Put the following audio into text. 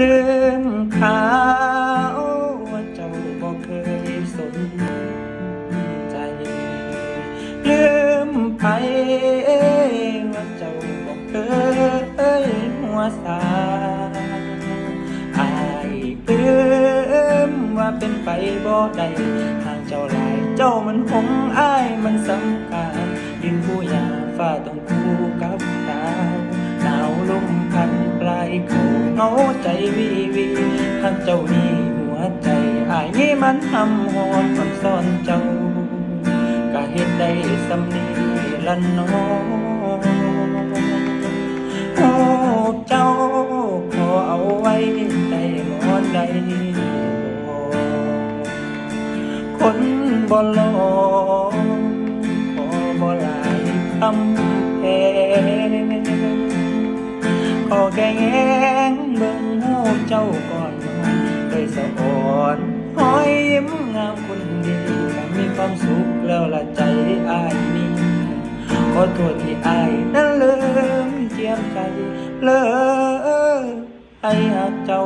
ลืมขาว่าเจ้าบ่เคยสนใจลืมไปว่าเจ้าบ่เคยหัวสาอายลืมว่าเป็นไปบ่ได้ทางเจ้าหลายเจ้ามันหงอายมันสำคัญดินผู้ยาฟ้าต้องคู่กับดาวหนาวลมพันปลายเขา เงาใจวีวีทาเจ้านี่หัวใจอายนี่มันทำหอนมันซ่อนเจ้าก็เฮ็ดได้สำนีละน้องโอ้เจ้าขอเอาไว้ในหอนใดบ่คนบ่ลอกขอบ่หลายคำแพงขอแค่แง่ เจ้าก่อนนอนเลยสะอ่อนห้อยยิ้มงามคนดีมีความสุขแล้วละใจอายมีขอโทษที่อายนั้นเลิมเจียมใจเลิมให้หักเจ้า